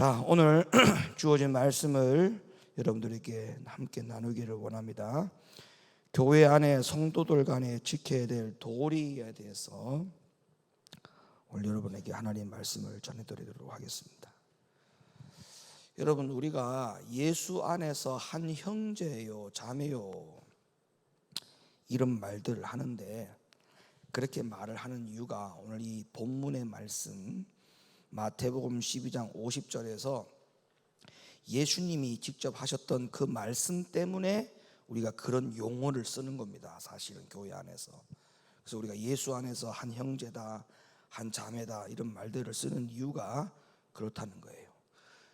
자, 오늘 주어진 말씀을 여러분들에게 함께 나누기를 원합니다. 교회 안에 성도들 간에 지켜야 될 도리에 대해서 오늘 여러분에게 하나님 말씀을 전해드리도록 하겠습니다. 여러분 우리가 예수 안에서 한 형제요 자매요 이런 말들을 하는데 그렇게 말을 하는 이유가 오늘 이 본문의 말씀 마태복음 12장 50절에서 예수님이 직접 하셨던 그 말씀 때문에 우리가 그런 용어를 쓰는 겁니다. 사실은 교회 안에서. 그래서 우리가 예수 안에서 한 형제다, 한 자매다 이런 말들을 쓰는 이유가 그렇다는 거예요.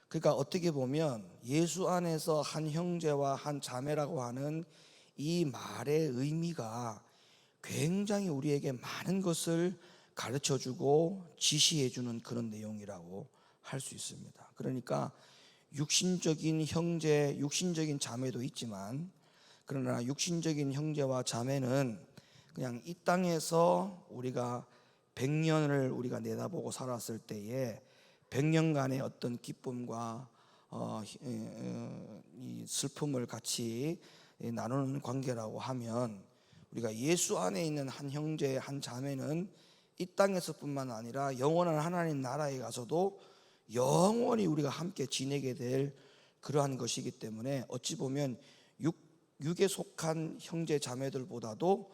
그러니까 어떻게 보면 예수 안에서 한 형제와 한 자매라고 하는 이 말의 의미가 굉장히 우리에게 많은 것을 가르쳐 주고 지시해 주는 그런 내용이라고 할 수 있습니다. 그러니까 육신적인 형제, 육신적인 자매도 있지만 그러나 육신적인 형제와 자매는 그냥 이 땅에서 우리가 100년을 우리가 내다보고 살았을 때에 100년간의 어떤 기쁨과 어, 이 슬픔을 같이 나누는 관계라고 하면 우리가 예수 안에 있는 한 형제, 한 자매는 이 땅에서뿐만 아니라 영원한 하나님 나라에 가서도 영원히 우리가 함께 지내게 될 그러한 것이기 때문에 어찌 보면 육, 육에 속한 형제 자매들보다도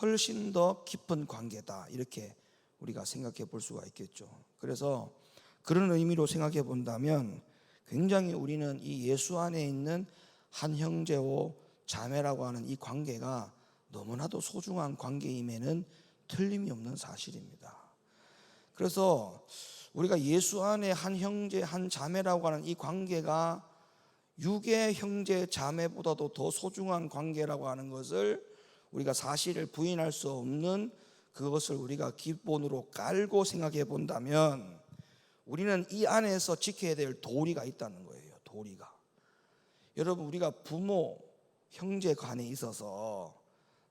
훨씬 더 깊은 관계다 이렇게 우리가 생각해 볼 수가 있겠죠. 그래서 그런 의미로 생각해 본다면 굉장히 우리는 이 예수 안에 있는 한 형제오 자매라고 하는 이 관계가 너무나도 소중한 관계임에는 틀림이 없는 사실입니다. 그래서 우리가 예수 안에 한 형제 한 자매라고 하는 이 관계가 육의 형제 자매보다도 더 소중한 관계라고 하는 것을 우리가 사실을 부인할 수 없는 그것을 우리가 기본으로 깔고 생각해 본다면 우리는 이 안에서 지켜야 될 도리가 있다는 거예요. 도리가. 여러분 우리가 부모 형제 간에 있어서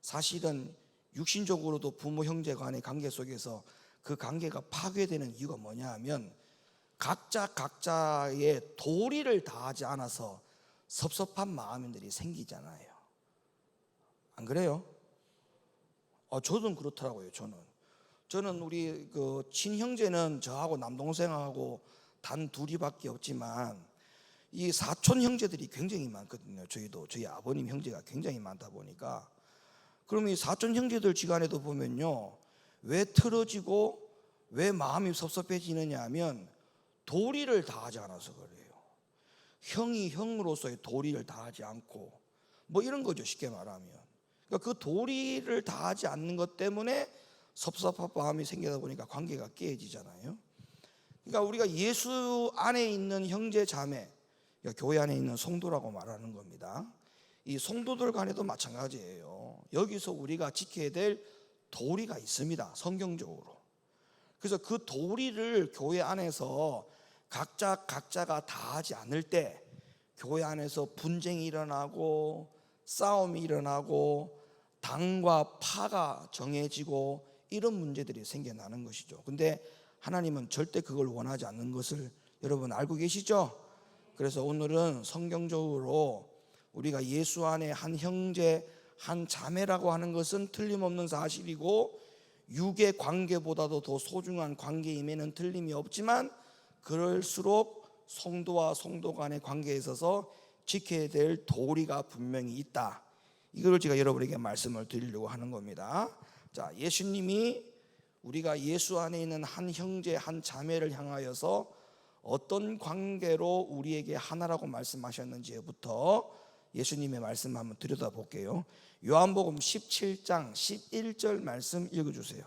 사실은 육신적으로도 부모 형제 간의 관계 속에서 그 관계가 파괴되는 이유가 뭐냐 하면 각자 각자의 도리를 다하지 않아서 섭섭한 마음들이 생기잖아요. 안 그래요? 어, 저도 그렇더라고요. 저는 저는 우리 그 친형제는 저하고 남동생하고 단 둘이밖에 없지만 이 사촌 형제들이 굉장히 많거든요. 저희도 저희 아버님 형제가 굉장히 많다 보니까 그러면 이 사촌 형제들 지간에도 보면요. 왜 틀어지고 왜 마음이 섭섭해지느냐 하면 도리를 다하지 않아서 그래요. 형이 형으로서의 도리를 다하지 않고 뭐 이런 거죠. 쉽게 말하면. 그러니까 그 도리를 다하지 않는 것 때문에 섭섭한 마음이 생기다 보니까 관계가 깨지잖아요. 그러니까 우리가 예수 안에 있는 형제 자매, 그러니까 교회 안에 있는 성도라고 말하는 겁니다. 이 성도들 간에도 마찬가지예요. 여기서 우리가 지켜야 될 도리가 있습니다. 성경적으로. 그래서 그 도리를 교회 안에서 각자 각자가 다 하지 않을 때 교회 안에서 분쟁이 일어나고 싸움이 일어나고 당과 파가 정해지고 이런 문제들이 생겨나는 것이죠. 근데 하나님은 절대 그걸 원하지 않는 것을 여러분 알고 계시죠? 그래서 오늘은 성경적으로 우리가 예수 안에 한 형제, 한 자매라고 하는 것은 틀림없는 사실이고 육의 관계보다도 더 소중한 관계임에는 틀림이 없지만 그럴수록 성도와 성도 간의 관계에 있어서 지켜야 될 도리가 분명히 있다. 이걸 제가 여러분에게 말씀을 드리려고 하는 겁니다. 자, 예수님이 우리가 예수 안에 있는 한 형제, 한 자매를 향하여서 어떤 관계로 우리에게 하나라고 말씀하셨는지부터 예수님의 말씀 한번 들여다볼게요. 요한복음 17장 11절 말씀 읽어주세요.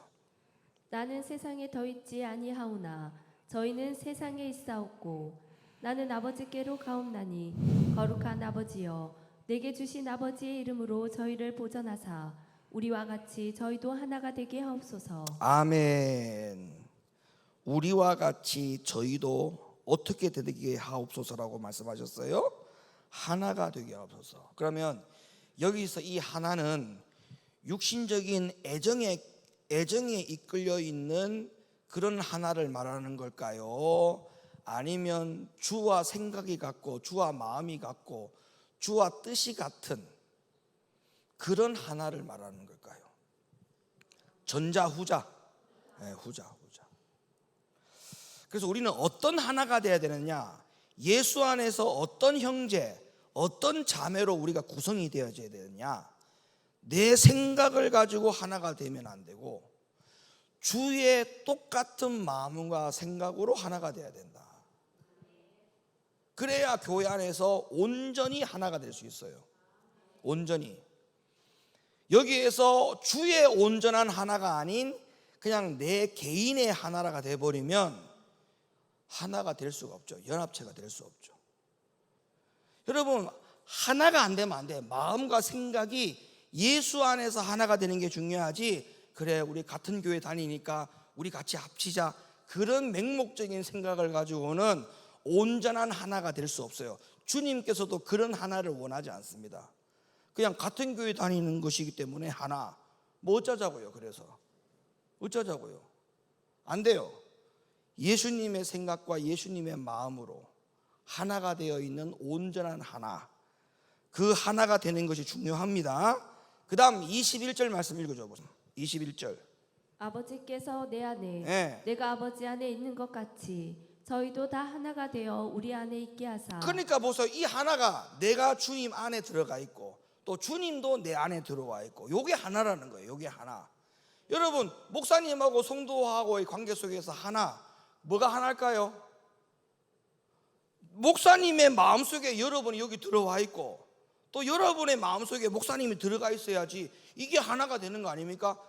나는 세상에 더 있지 아니하오나 저희는 세상에 있사옵고 나는 아버지께로 가옵나니 거룩한 아버지여 내게 주신 아버지의 이름으로 저희를 보전하사 우리와 같이 저희도 하나가 되게 하옵소서. 아멘. 우리와 같이 저희도 어떻게 되게 하옵소서라고 말씀하셨어요? 하나가 되게 하옵소서. 그러면 여기서 이 하나는 육신적인 애정에 애정에 이끌려 있는 그런 하나를 말하는 걸까요? 아니면 주와 생각이 같고 주와 마음이 같고 주와 뜻이 같은 그런 하나를 말하는 걸까요? 전자 후자. 네, 후자 후자. 그래서 우리는 어떤 하나가 돼야 되느냐? 예수 안에서 어떤 형제, 어떤 자매로 우리가 구성이 되어져야 되느냐? 내 생각을 가지고 하나가 되면 안 되고 주의 똑같은 마음과 생각으로 하나가 돼야 된다. 그래야 교회 안에서 온전히 하나가 될 수 있어요. 온전히. 여기에서 주의 온전한 하나가 아닌 그냥 내 개인의 하나가 돼버리면 하나가 될 수가 없죠. 연합체가 될 수 없죠. 여러분, 하나가 안 되면 안 돼. 마음과 생각이 예수 안에서 하나가 되는 게 중요하지. 그래, 우리 같은 교회 다니니까 우리 같이 합치자. 그런 맹목적인 생각을 가지고는 온전한 하나가 될 수 없어요. 주님께서도 그런 하나를 원하지 않습니다. 그냥 같은 교회 다니는 것이기 때문에 하나. 뭐 어쩌자고요, 그래서. 어쩌자고요. 안 돼요. 예수님의 생각과 예수님의 마음으로 하나가 되어 있는 온전한 하나. 그 하나가 되는 것이 중요합니다. 그 다음 21절 말씀 읽어 줘 보세요. 21절. 아버지께서 내 안에 예. 내가 아버지 안에 있는 것 같이 저희도 다 하나가 되어 우리 안에 있게 하사 그러니까 보세요. 이 하나가 내가 주님 안에 들어가 있고 또 주님도 내 안에 들어와 있고 요게 하나라는 거예요. 요게 하나. 여러분, 목사님하고 성도하고의 관계 속에서 하나 뭐가 하나일까요? 목사님의 마음속에 여러분이 여기 들어와 있고 또 여러분의 마음속에 목사님이 들어가 있어야지 이게 하나가 되는 거 아닙니까?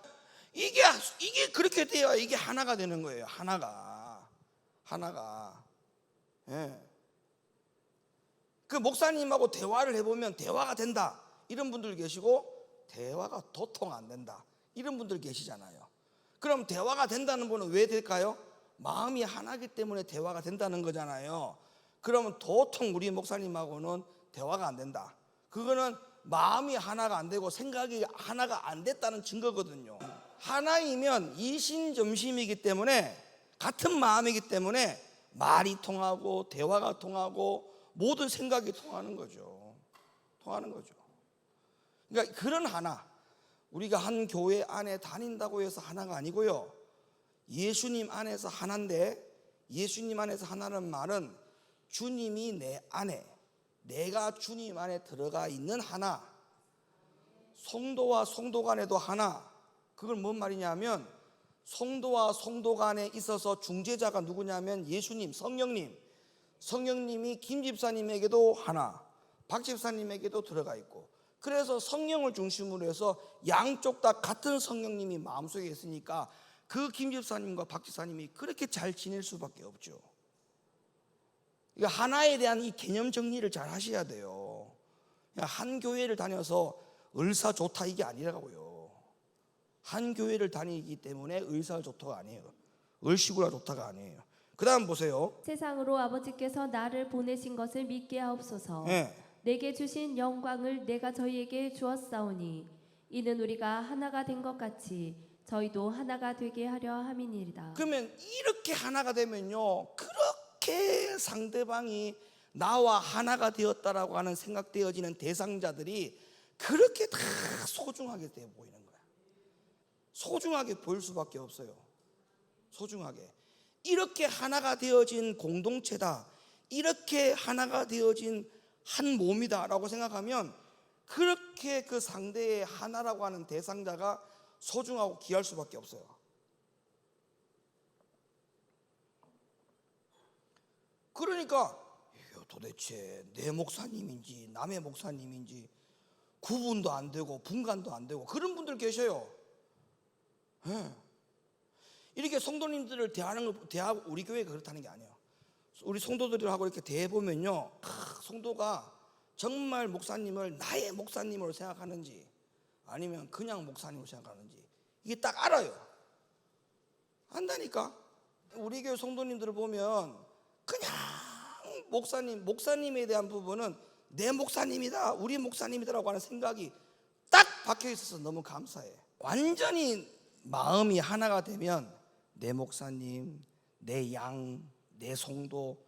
이게 이게 그렇게 돼야 이게 하나가 되는 거예요. 하나가 하나가 예. 그 목사님하고 대화를 해보면 대화가 된다 이런 분들 계시고 대화가 도통 안 된다 이런 분들 계시잖아요. 그럼 대화가 된다는 분은 왜 될까요? 마음이 하나기 때문에 대화가 된다는 거잖아요. 그러면 도통 우리 목사님하고는 대화가 안 된다. 그거는 마음이 하나가 안 되고 생각이 하나가 안 됐다는 증거거든요. 하나이면 이신점심이기 때문에 같은 마음이기 때문에 말이 통하고 대화가 통하고 모든 생각이 통하는 거죠. 통하는 거죠. 그러니까 그런 하나 우리가 한 교회 안에 다닌다고 해서 하나가 아니고요. 예수님 안에서 하나인데 예수님 안에서 하나는 말은 주님이 내 안에 내가 주님 안에 들어가 있는 하나 성도와 성도 간에도 하나 그걸 뭔 말이냐면 성도와 성도 간에 있어서 중재자가 누구냐면 예수님 성령님 성령님이 김 집사님에게도 하나 박 집사님에게도 들어가 있고 그래서 성령을 중심으로 해서 양쪽 다 같은 성령님이 마음속에 있으니까 그 김 집사님과 박 집사님이 그렇게 잘 지낼 수밖에 없죠. 그러니까 하나에 대한 이 개념 정리를 잘 하셔야 돼요. 한 교회를 다녀서 을사 좋다 이게 아니라고요. 한 교회를 다니기 때문에 을사 좋다가 아니에요. 을시구라 좋다가 아니에요. 그다음 보세요. 세상으로 아버지께서 나를 보내신 것을 믿게 하옵소서 예. 내게 주신 영광을 내가 저희에게 주었사오니 이는 우리가 하나가 된 것 같이 저희도 하나가 되게 하려 함이니이다 그러면 이렇게 하나가 되면요. 그렇게 상대방이 나와 하나가 되었다라고 하는 생각되어지는 대상자들이 그렇게 다 소중하게 돼 보이는 거야. 소중하게 보일 수밖에 없어요. 소중하게. 이렇게 하나가 되어진 공동체다. 이렇게 하나가 되어진 한 몸이다라고 생각하면 그렇게 그 상대의 하나라고 하는 대상자가 소중하고 귀할 수밖에 없어요. 그러니까 도대체 내 목사님인지 남의 목사님인지 구분도 안 되고 분간도 안 되고 그런 분들 계셔요. 예. 이렇게 성도님들을 대하는 거 대하고 우리 교회가 그렇다는 게 아니에요. 우리 성도들하고 이렇게 대해 보면요, 성도가 정말 목사님을 나의 목사님으로 생각하는지 아니면 그냥 목사님으로 생각하는지 이게 딱 알아요. 안다니까. 우리 교회 성도님들을 보면 그냥 목사님, 목사님에 대한 부분은 내 목사님이다, 우리 목사님이다라고 하는 생각이 딱 박혀 있어서 너무 감사해. 완전히 마음이 하나가 되면 내 목사님, 내 양, 내 성도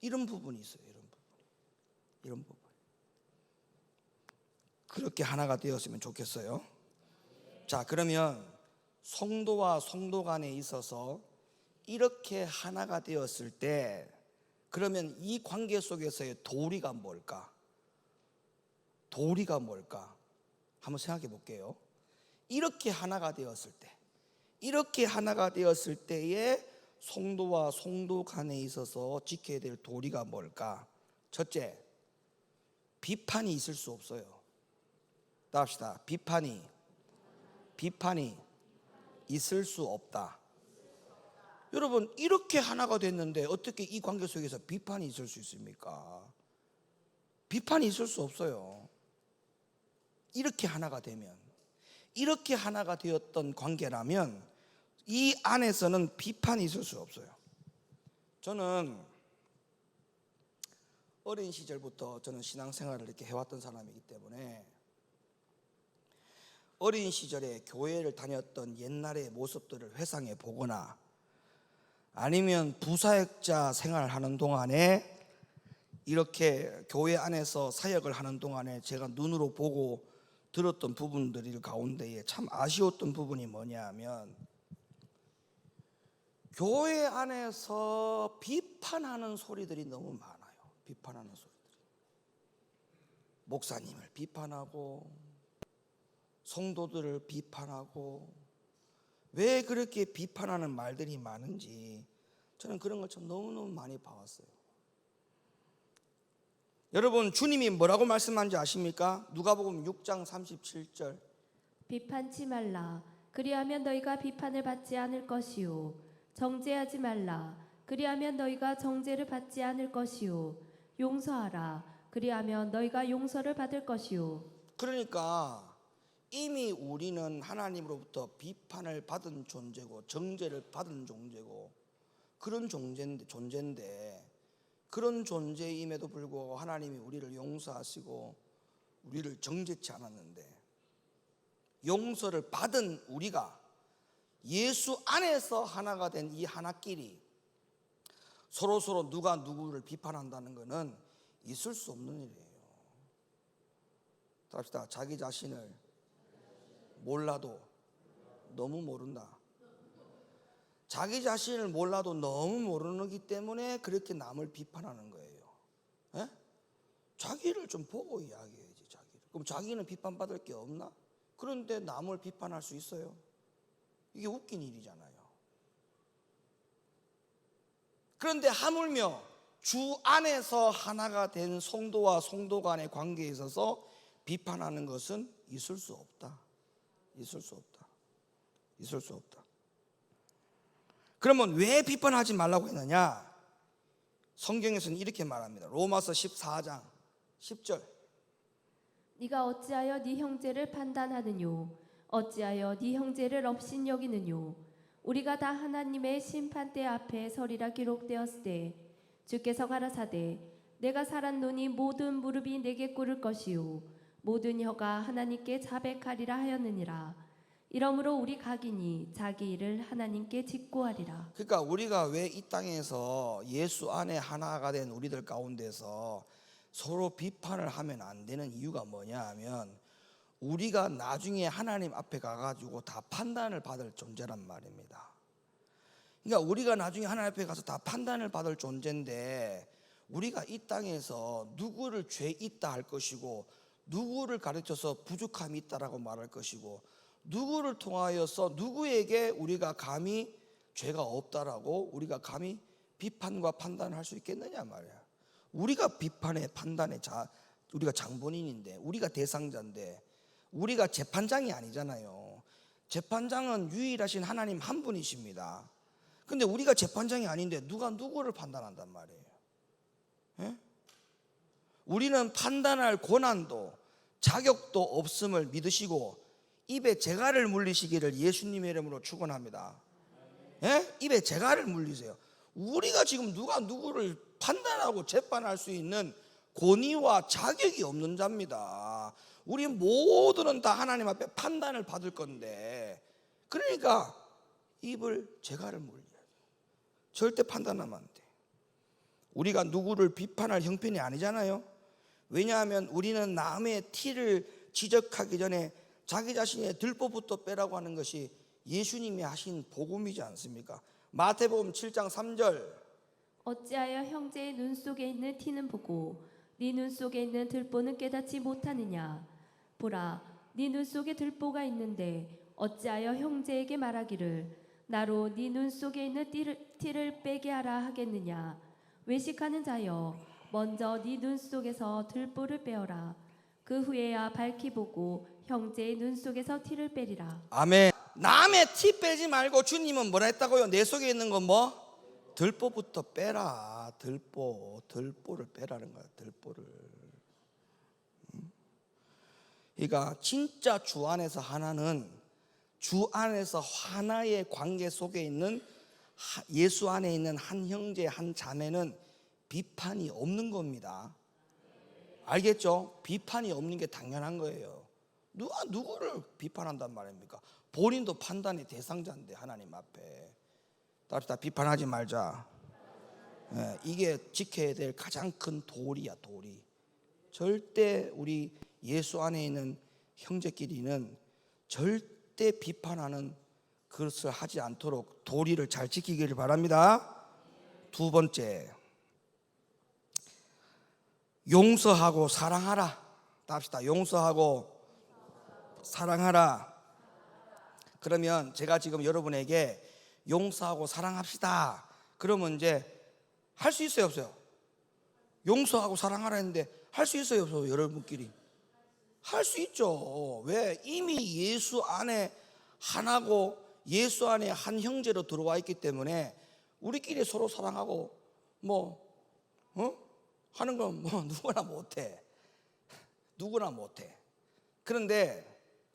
이런 부분이 있어요. 이런 부분. 이런 부분. 그렇게 하나가 되었으면 좋겠어요. 자, 그러면 성도와 성도 간에 있어서 이렇게 하나가 되었을 때 그러면 이 관계 속에서의 도리가 뭘까? 도리가 뭘까? 한번 생각해 볼게요. 이렇게 하나가 되었을 때, 이렇게 하나가 되었을 때에 성도와 성도 간에 있어서 지켜야 될 도리가 뭘까? 첫째, 비판이 있을 수 없어요. 따합시다. 비판이, 비판이 있을 수 없다. 여러분, 이렇게 하나가 됐는데 어떻게 이 관계 속에서 비판이 있을 수 있습니까? 비판이 있을 수 없어요. 이렇게 하나가 되면 이렇게 하나가 되었던 관계라면 이 안에서는 비판이 있을 수 없어요. 저는 어린 시절부터 저는 신앙생활을 이렇게 해왔던 사람이기 때문에 어린 시절에 교회를 다녔던 옛날의 모습들을 회상해 보거나 아니면 부사역자 생활하는 동안에 이렇게 교회 안에서 사역을 하는 동안에 제가 눈으로 보고 들었던 부분들 가운데에 참 아쉬웠던 부분이 뭐냐 하면 교회 안에서 비판하는 소리들이 너무 많아요. 비판하는 소리들이. 목사님을 비판하고 성도들을 비판하고 왜 그렇게 비판하는 말들이 많은지 저는 그런 걸 참 너무너무 많이 봐왔어요. 여러분 주님이 뭐라고 말씀한지 아십니까? 누가복음 6장 37절. 비판치 말라. 그리하면 너희가 비판을 받지 않을 것이요. 정죄하지 말라. 그리하면 너희가 정죄를 받지 않을 것이요. 용서하라. 그리하면 너희가 용서를 받을 것이요. 그러니까 이미 우리는 하나님으로부터 비판을 받은 존재고 정죄를 받은 존재고 그런 존재인데, 존재인데 그런 존재임에도 불구하고 하나님이 우리를 용서하시고 우리를 정죄치 않았는데 용서를 받은 우리가 예수 안에서 하나가 된 이 하나끼리 서로 서로 누가 누구를 비판한다는 것은 있을 수 없는 일이에요. 합시다. 자기 자신을 몰라도 너무 모른다. 자기 자신을 몰라도 너무 모르기 때문에 그렇게 남을 비판하는 거예요. 예? 자기를 좀 보고 이야기해야지, 자기를. 그럼 자기는 비판받을 게 없나? 그런데 남을 비판할 수 있어요? 이게 웃긴 일이잖아요. 그런데 하물며 주 안에서 하나가 된 성도와 성도 간의 관계에 있어서 비판하는 것은 있을 수 없다. 있을 수 없다. 있을 수 없다. 그러면 왜 비판하지 말라고 했느냐? 성경에서는 이렇게 말합니다. 로마서 14장 10절. 네가 어찌하여 네 형제를 판단하느뇨? 어찌하여 네 형제를 업신 여기느뇨? 우리가 다 하나님의 심판대 앞에 서리라 기록되었을 때 주께서 가라사대 내가 살았노니 모든 무릎이 내게 꿇을 것이요 모든 혀가 하나님께 자백하리라 하였느니라 이러므로 우리 각인이 자기 일을 하나님께 직고하리라 그러니까 우리가 왜 이 땅에서 예수 안에 하나가 된 우리들 가운데서 서로 비판을 하면 안 되는 이유가 뭐냐 하면 우리가 나중에 하나님 앞에 가가지고 다 판단을 받을 존재란 말입니다. 그러니까 우리가 나중에 하나님 앞에 가서 다 판단을 받을 존재인데 우리가 이 땅에서 누구를 죄 있다 할 것이고 누구를 가르쳐서 부족함이 있다라고 말할 것이고 누구를 통하여서 누구에게 우리가 감히 죄가 없다라고 우리가 감히 비판과 판단을 할 수 있겠느냐 말이야. 우리가 비판의 판단의 자 우리가 장본인인데 우리가 대상자인데 우리가 재판장이 아니잖아요. 재판장은 유일하신 하나님 한 분이십니다. 근데 우리가 재판장이 아닌데 누가 누구를 판단한단 말이에요. 예? 우리는 판단할 권한도 자격도 없음을 믿으시고 입에 재갈을 물리시기를 예수님의 이름으로 축원합니다. 예? 입에 재갈을 물리세요. 우리가 지금 누가 누구를 판단하고 재판할 수 있는 권위와 자격이 없는 자입니다. 우리 모두는 다 하나님 앞에 판단을 받을 건데, 그러니까 입을 재갈을 물려야 돼. 절대 판단하면 안 돼. 우리가 누구를 비판할 형편이 아니잖아요. 왜냐하면 우리는 남의 티를 지적하기 전에 자기 자신의 들보부터 빼라고 하는 것이 예수님이 하신 복음이지 않습니까? 마태복음 7장 3절. 어찌하여 형제의 눈 속에 있는 티는 보고 네 눈 속에 있는 들보는 깨닫지 못하느냐? 보라 네 눈 속에 들보가 있는데 어찌하여 형제에게 말하기를 나로 네 눈 속에 있는 띠를, 티를 빼게 하라 하겠느냐? 외식하는 자여 먼저 네 눈 속에서 들보를 빼어라 그 후에야 밝히 보고 형제의 눈 속에서 티를 빼리라 아멘. 남의 티 빼지 말고 주님은 뭐라 했다고요? 내 속에 있는 건 뭐? 들보부터 빼라. 들보, 들보를 빼라는 거야. 들보를. 음? 그러니까 진짜 주 안에서 하나는 주 안에서 하나의 관계 속에 있는 하- 예수 안에 있는 한 형제 한 자매는 비판이 없는 겁니다. 알겠죠? 비판이 없는 게 당연한 거예요. 누가 누구를 비판한단 말입니까? 본인도 판단의 대상자인데 하나님 앞에 답시다 비판하지 말자. 예, 이게 지켜야 될 가장 큰 도리야 도리. 절대 우리 예수 안에 있는 형제끼리는 절대 비판하는 그것을 하지 않도록 도리를 잘 지키기를 바랍니다. 두 번째 용서하고 사랑하라. 답시다. 용서하고 사랑하라. 그러면 제가 지금 여러분에게 용서하고 사랑합시다. 그러면 이제 할 수 있어요, 없어요? 용서하고 사랑하라 했는데 할 수 있어요, 없어요? 여러분끼리. 할 수 있죠. 왜? 이미 예수 안에 하나고 예수 안에 한 형제로 들어와 있기 때문에 우리끼리 서로 사랑하고 뭐 어? 하는 건 뭐 누구나 못해. 누구나 못해. 그런데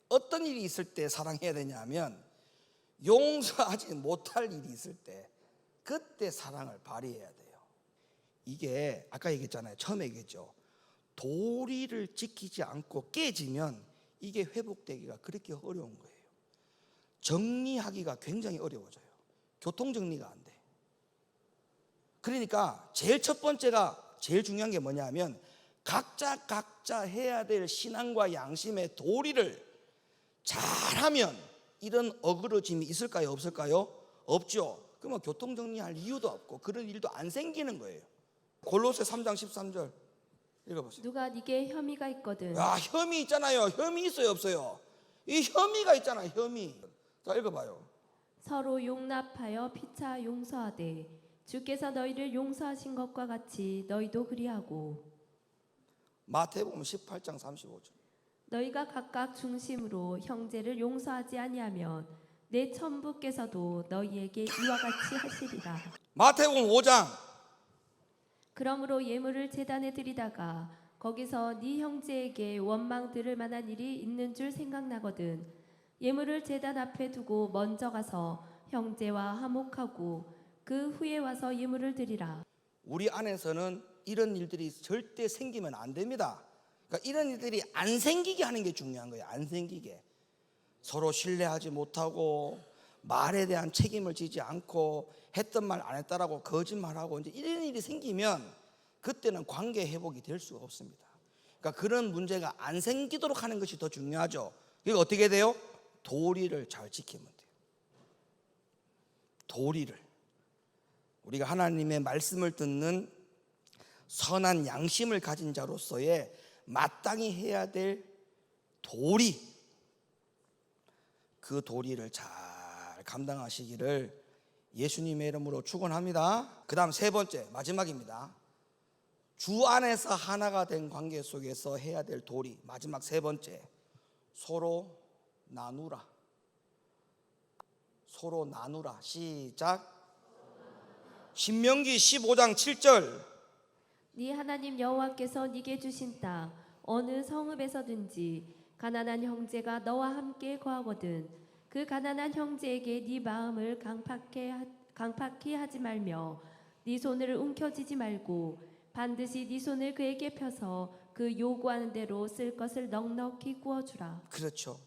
어떤 일이 있을 때 사랑해야 되냐면 용서하지 못할 일이 있을 때 그때 사랑을 발휘해야 돼요. 이게 아까 얘기했잖아요. 처음에 얘기했죠. 도리를 지키지 않고 깨지면 이게 회복되기가 그렇게 어려운 거예요. 정리하기가 굉장히 어려워져요. 교통 정리가 안 돼. 그러니까 제일 첫 번째가 제일 중요한 게 뭐냐면 각자 각자 해야 될 신앙과 양심의 도리를 잘하면 이런 어그러짐이 있을까요? 없을까요? 없죠. 그러면 교통 정리할 이유도 없고 그런 일도 안 생기는 거예요. 골로새 3장 13절 읽어보세요. 누가 네게 혐의가 있거든 야 혐의 있잖아요. 혐의 있어요, 없어요? 이 혐의가 있잖아요. 혐의. 자 읽어봐요. 서로 용납하여 피차 용서하되 주께서 너희를 용서하신 것과 같이 너희도 그리하고 마태복음 18장 35절. 너희가 각각 중심으로 형제를 용서하지 아니하면 내 천부께서도 너희에게 이와 같이 하시리라. 마태복음 5장 그러므로 예물을 제단에 드리다가 거기서 네 형제에게 원망 들을 만한 일이 있는 줄 생각나거든. 예물을 제단 앞에 두고 먼저 가서 형제와 화목하고 그 후에 와서 예물을 드리라. 우리 안에서는 이런 일들이 절대 생기면 안 됩니다. 그러니까 이런 일들이 안 생기게 하는 게 중요한 거예요. 안 생기게. 서로 신뢰하지 못하고 말에 대한 책임을 지지 않고 했던 말 안 했다라고 거짓말하고 이제 이런 일이 생기면 그때는 관계 회복이 될 수가 없습니다. 그러니까 그런 문제가 안 생기도록 하는 것이 더 중요하죠. 이거 어떻게 돼요? 도리를 잘 지키면 돼요. 도리를. 우리가 하나님의 말씀을 듣는 선한 양심을 가진 자로서의 마땅히 해야 될 도리 그 도리를 잘 감당하시기를 예수님의 이름으로 축원합니다. 그다음 세 번째 마지막입니다. 주 안에서 하나가 된 관계 속에서 해야 될 도리 마지막 세 번째 서로 나누라. 서로 나누라. 시작. 신명기 15장 7절 네 하나님 여호와께서 네게 주신 땅 어느 성읍에서든지 가난한 형제가 너와 함께 거하거든 그 가난한 형제에게 네 마음을 강팍해 하- 강팍히 하지 말며 네 손을 움켜쥐지 말고 반드시 네 손을 그에게 펴서 그 요구하는 대로 쓸 것을 넉넉히 구워주라 그렇죠.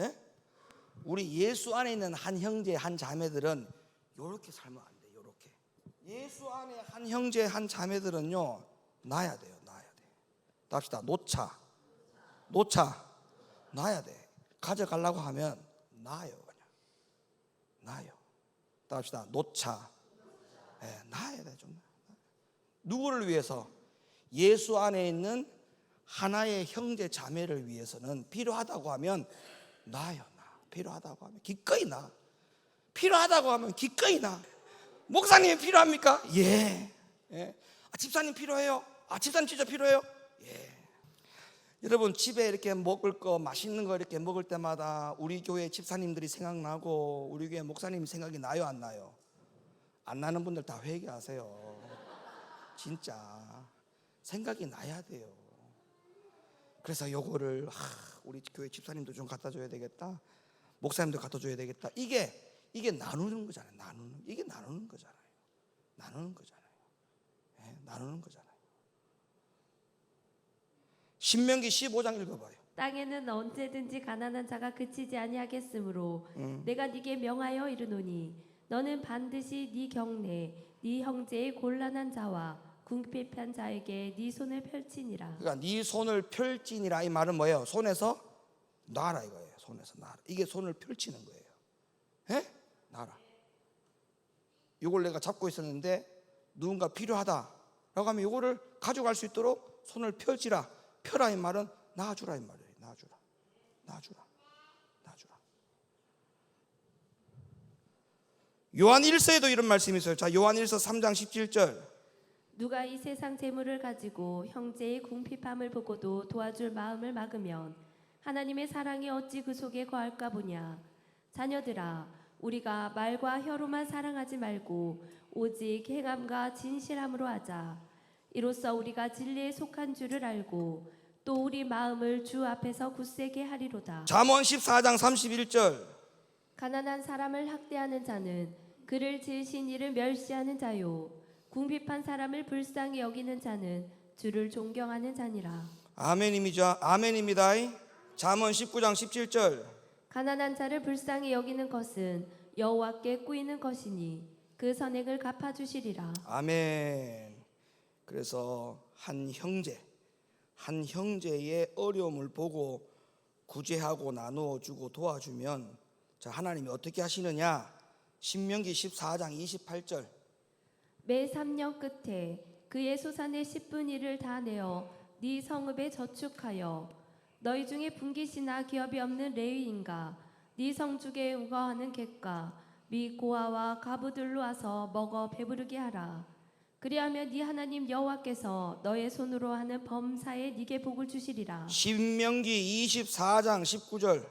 예? 우리 예수 안에 있는 한 형제 한 자매들은 요렇게 살면 안. 예수 안에 한 형제 한 자매들은요 놔야 돼요 놔야 돼. 답시다. 놓자. 놓자. 놔야 돼. 가져가려고 하면 놔요 그냥. 놔요. 답시다. 놓자. 예, 놔야 돼 좀. 누구를 위해서? 예수 안에 있는 하나의 형제 자매를 위해서는 필요하다고 하면 놔요 나 필요하다고 하면 기꺼이 나 필요하다고 하면 기꺼이 나 목사님이 필요합니까? 예. 예. 아, 집사님 필요해요? 아, 집사님 진짜 필요해요? 예. 여러분 집에 이렇게 먹을 거 맛있는 거 이렇게 먹을 때마다 우리 교회 집사님들이 생각나고 우리 교회 목사님 생각이 나요 안 나요? 안 나는 분들 다 회개하세요. 진짜 생각이 나야 돼요. 그래서 요거를 하, 우리 교회 집사님도 좀 갖다 줘야 되겠다. 목사님도 갖다 줘야 되겠다. 이게 이게 나누는 거잖아요. 나누는 이게 나누는 거잖아요. 나누는 거잖아요. 예, 나누는 거잖아요. 신명기 15장 읽어봐요. 땅에는 언제든지 가난한 자가 그치지 아니하겠으므로 내가 네게 명하여 이르노니 너는 반드시 네 경내 네 형제의 곤란한 자와 궁핍한 자에게 네 손을 펼치니라 그러니까 네 손을 펼지니라 이 말은 뭐예요? 손에서 놔라 이거예요. 손에서 놔라. 이게 손을 펼치는 거예요. 예? 놔라. 이걸 내가 잡고 있었는데 누군가 필요하다라고 하면 이거를 가져갈 수 있도록 손을 펼치라. 펴라 이 말은 놔주라 이 말이에요. 놔주라. 놔주라. 놔주라. 요한 1서에도 이런 말씀이 있어요. 자, 요한 1서 3장 17절. 누가 이 세상 재물을 가지고 형제의 궁핍함을 보고도 도와줄 마음을 막으면 하나님의 사랑이 어찌 그 속에 거할까 보냐 자녀들아 우리가 말과 혀로만 사랑하지 말고 오직 행함과 진실함으로 하자 이로써 우리가 진리에 속한 줄을 알고 또 우리 마음을 주 앞에서 굳세게 하리로다 잠언 14장 31절. 가난한 사람을 학대하는 자는 그를 지으신 이를 멸시하는 자요 궁핍한 사람을 불쌍히 여기는 자는 주를 존경하는 자니라 아멘입니다. 아멘입니다. 잠언 19장 17절. 가난한 자를 불쌍히 여기는 것은 여호와께 꾸이는 것이니 그 선액을 갚아 주시리라 아멘. 그래서 한 형제, 한 형제의 어려움을 보고 구제하고 나누어 주고 도와주면 자, 하나님이 어떻게 하시느냐? 신명기 14장 28절. 매 3년 끝에 그의 소산의 10분 1을 다 내어 네 성읍에 저축하여 너희 중에 분깃이나 기업이 없는 레위인가 네 성중에 우거하는 객과 미 고아와 가부들로 와서 먹어 배부르게 하라. 그리하면 네 하나님 여호와께서 너의 손으로 하는 범사에 네게 복을 주시리라. 신명기 24장 19절.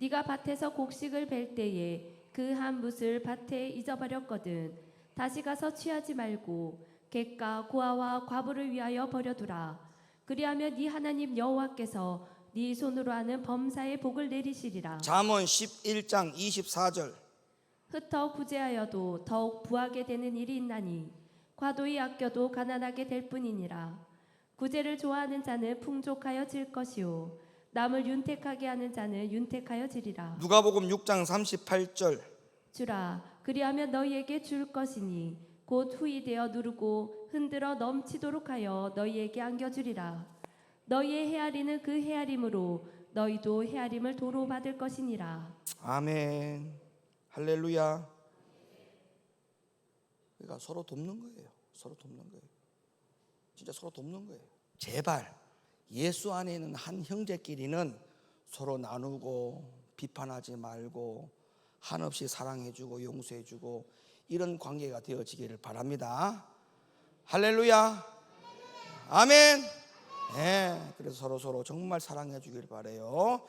네가 밭에서 곡식을 벨 때에 그 한 뭇을 밭에 잊어버렸거든. 다시 가서 취하지 말고 객과 고아와 과부를 위하여 버려두라. 그리하면 네 하나님 여호와께서 네 손으로 하는 범사의 복을 내리시리라 잠언 11장 24절. 흩어 구제하여도 더욱 부하게 되는 일이 있나니 과도히 아껴도 가난하게 될 뿐이니라 구제를 좋아하는 자는 풍족하여 질 것이요 남을 윤택하게 하는 자는 윤택하여 지리라 누가복음 6장 38절. 주라 그리하면 너희에게 줄 것이니 곧 후이 되어 누르고 흔들어 넘치도록 하여 너희에게 안겨 주리라 너희의 헤아리는 그 헤아림으로 너희도 헤아림을 도로 받을 것이니라 아멘. 할렐루야. 그러니까 서로 돕는 거예요. 서로 돕는 거예요. 진짜 서로 돕는 거예요. 제발 예수 안에 있는 한 형제끼리는 서로 나누고 비판하지 말고 한없이 사랑해주고 용서해주고 이런 관계가 되어지기를 바랍니다. 할렐루야. 아멘. 네, 그래서 서로 서로 정말 사랑해 주길 바래요.